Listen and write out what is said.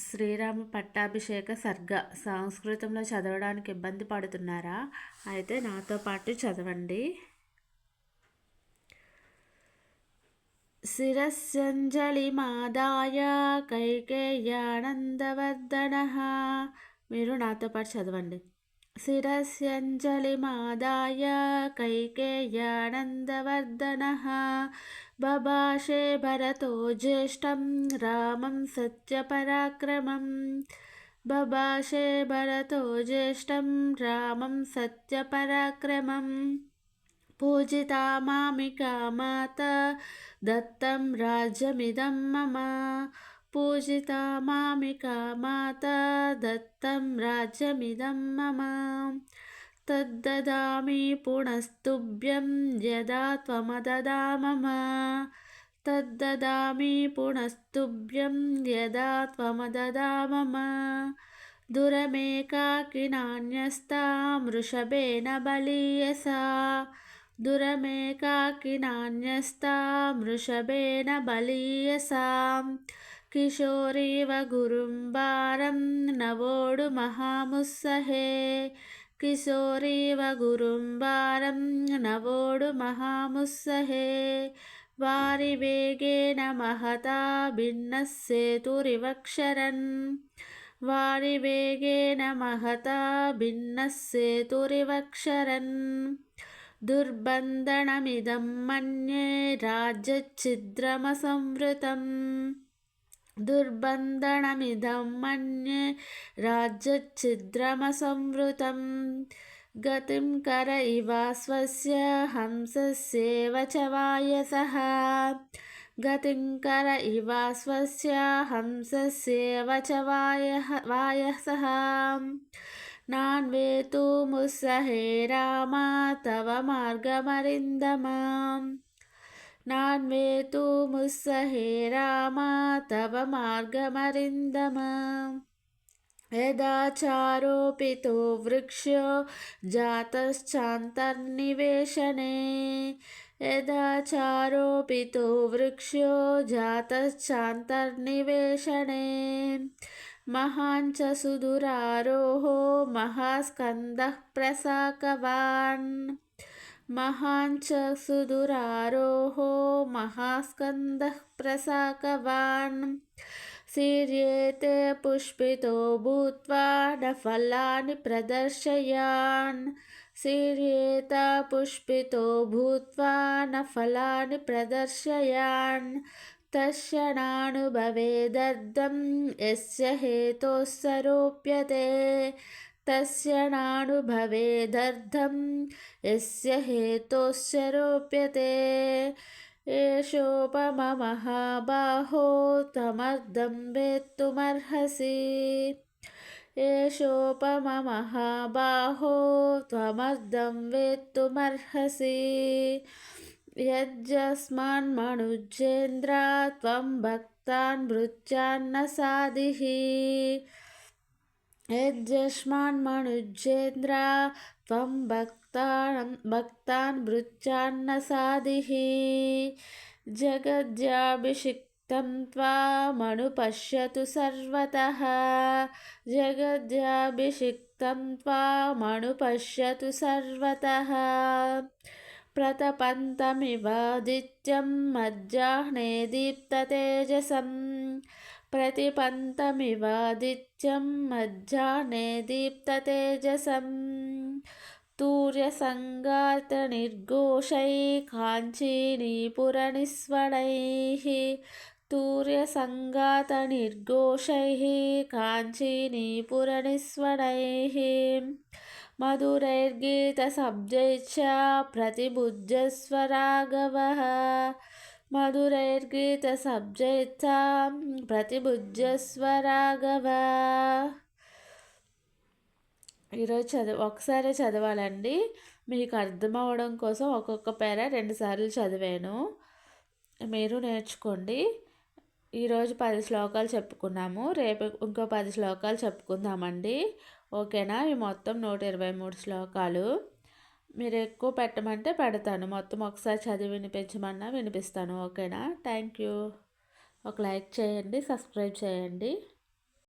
శ్రీరామ పట్టాభిషేక సర్గ. సంస్కృతంలో చదవడానికి ఇబ్బంది పడుతున్నారా? అయితే నాతో పాటు చదవండి. శిరస్యంజలిమాదాయ కైకేయానందవర్ధన. మీరు నాతో పాటు చదవండి. శిరస్యంజలిమాదాయ కైకేయానందవర్ధన బభాషే భరతో జ్యేష్టం రామం సత్యపరాక్రమం బభాషే భరతో జ్యేష్టం రామం సత్యపరాక్రమం పూజితా మామికా మాత దత్తం రాజ్యమిదం మమ पूजिता मामिका माता दत्तं राज्यमिदं मम तद्ददामि पुनस्तुभ्यं यदा त्वमददा मम तद्ददामि पुनस्तुभ्यं यदा त्वमददा मम दुरमेकाकिनान्यस्ता वृषभेन बलीयसा दुरमेकाकिनान्यस्ता वृषभेन बलीयसा किशोरेव गुरुं वारं नवोडु महामुत्सहे किशोरेव गुरुं वारं नवोडु महामुत्सहे वारिवेगेन महता भिन्नः सेतुरिवक्षरन् वारिवेगेन महता भिन्नः सेतुरिवक्षरन् दुर्बन्धनमिदं मन्ये राज्यच्छिद्रमसंवृतम् राज्यच्छिद्रमसंवृतं गतिं कर इव स्वस्य हंसस्येव च वायसः गतिं कर इव स्वस्य हंसस्येव च वायः वायसः नान्वेतुमुत्सहे रामा तव मार्गमरिन्दमाम् नान्वेतुमुत्सहे रामा तव मार्गमरिन्दम। यदाचारोपितो वृक्षो जातश्चान्तर्निवेशने। यदाचारोपितो वृक्षो जातश्चान्तर्निवेशने। महान् च सुदुरारोहो महास्कन्दः प्रसाकवान् महान् च सुदुरारोहो महास्कन्दः प्रसाकवान् सीर्येते पुष्पितो भूत्वा न फलानि प्रदर्शयान् सीर्येत पुष्पितो भूत्वा न फलानि प्रदर्शयान् तस्य नानुभवेदर्दं यस्य हेतोः सरोप्यते तस्य नानुभवेदर्थं यस्य हेतोश्च रोप्यते। एषोपममहाबाहो त्वमर्धं वेत्तुमर्हसि। एषोपममहाबाहो त्वमर्धं वेत्तुमर्हसि। यज्जस्मान्मनुजेन्द्र त्वं भक्तान् भृत्यान्न साधिः। यज्जस्मान्मनुजेन्द्र त्वं भक्तान् भक्तान् भृत्यान्न साधिः जगद्याभिषिक्तं त्वामनुपश्यतु सर्वतः जगद्याभिषिक्तं त्वामनुपश्यतु सर्वतः प्रतपन्तमिवादित्यं मज्जाह्ने दीप्ततेजसम् प्रतिपन्तमिवादित्यं मज्जाने दीप्ततेजसं तूर्यसङ्गातनिर्घोषैः काञ्चीनीपुरनिस्वणैः तूर्यसङ्गातनिर्घोषैः काञ्चीनीपुरनिस्वणैः मधुरैर्गीतशब्दैश्च प्रतिबुद्धस्वराघवः మధురైర్గీతసబ్జైతాం ప్రతిభుజస్వరాఘవ ఈరోజు చదివి ఒకసారి చదవాలండి. మీకు అర్థమవడం కోసం ఒక్కొక్క పేర రెండుసార్లు చదివాను. మీరు నేర్చుకోండి. ఈరోజు పది శ్లోకాలు చెప్పుకున్నాము. రేపు ఇంకో పది శ్లోకాలు చెప్పుకుందామండి. ఓకేనా? ఈ మొత్తం నూట ఇరవై మూడు శ్లోకాలు. మీరు ఎక్కువ పెట్టమంటే పెడతాను. మొత్తం ఒకసారి చదివి వినిపించమన్నా వినిపిస్తాను. ఓకేనా? థ్యాంక్ యూ ఒక లైక్ చేయండి సబ్స్క్రైబ్ చేయండి.